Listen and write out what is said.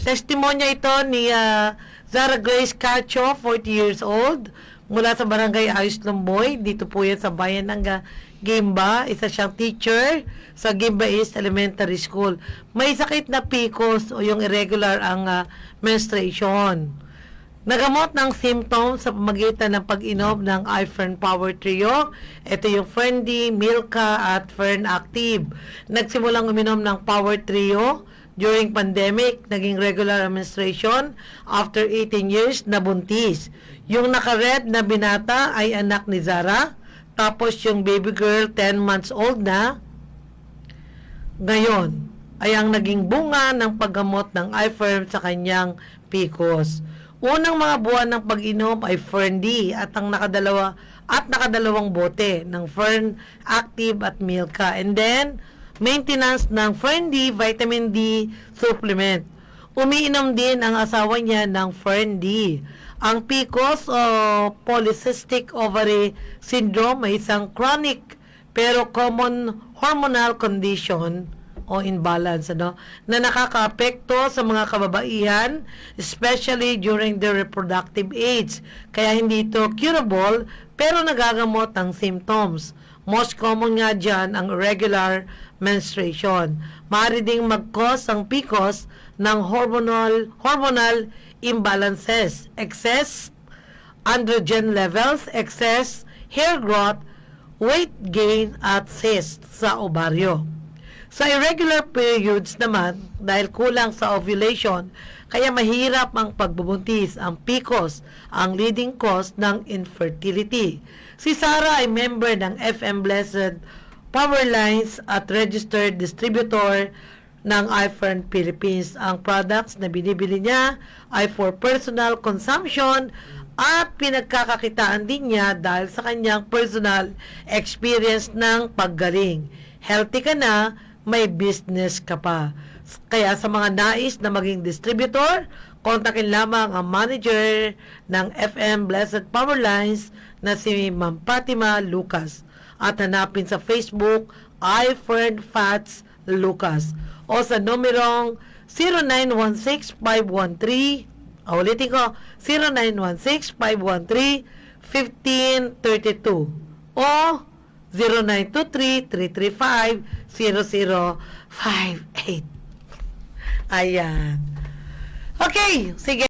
Testimonya ito ni ah, Zara Grace Cacho, 40 years old, mula sa Barangay Ayos Lumboy. Dito po yan sa bayan ng ah, Gimba. Isa siyang teacher sa Gimba East Elementary School. May sakit na PCOS o yung irregular ang ah, menstruation. Nagamot ng symptoms sa pamagitan ng pag-inom ng iFern Power Trio. Ito yung Ferndi, Milka at Fern Active. Nagsimulang uminom ng Power Trio during pandemic, naging regular menstruation after 18 years na buntis. Yung naka-red na binata ay anak ni Zara. Tapos yung baby girl, 10 months old na, ngayon ay ang naging bunga ng paggamot ng iFirm sa kanyang PCOS. Unang mga buwan ng pag-inom ay Fern D at ang nakadalawa at nakadalawang bote ng Fern Active at Milka. And then, maintenance ng D vitamin D supplement. Umiinom din ang asawa niya ng D. Ang PCOS o polycystic ovary syndrome ay isang chronic pero common hormonal condition o imbalance ano na nakakaapekto sa mga kababaihan especially during their reproductive age kaya hindi ito curable pero nagagamot ang symptoms most common nga dyan ang irregular menstruation. Maaari ding mag-cause ang PCOS ng hormonal hormonal imbalances excess androgen levels excess hair growth weight gain at cyst sa ovaryo sa irregular periods naman, dahil kulang sa ovulation, kaya mahirap ang pagbubuntis. Ang PCOS, ang leading cause ng infertility. Si Sarah ay member ng FM Blessed Power Lines at registered distributor ng iFern Philippines. Ang products na binibili niya ay for personal consumption at pinagkakakitaan din niya dahil sa kanyang personal experience ng paggaling. Healthy ka na, may business ka pa. Kaya sa mga nais na maging distributor, kontakin lamang ang manager ng FM Blessed Power Lines na si Ma'am Fatima Lucas. At hanapin sa Facebook iFern Fats Lucas. O sa numerong 0916-513 Ah, ulitin ko 0916-513-1532 o 0923-335-0058 Ayan. Okay, sige.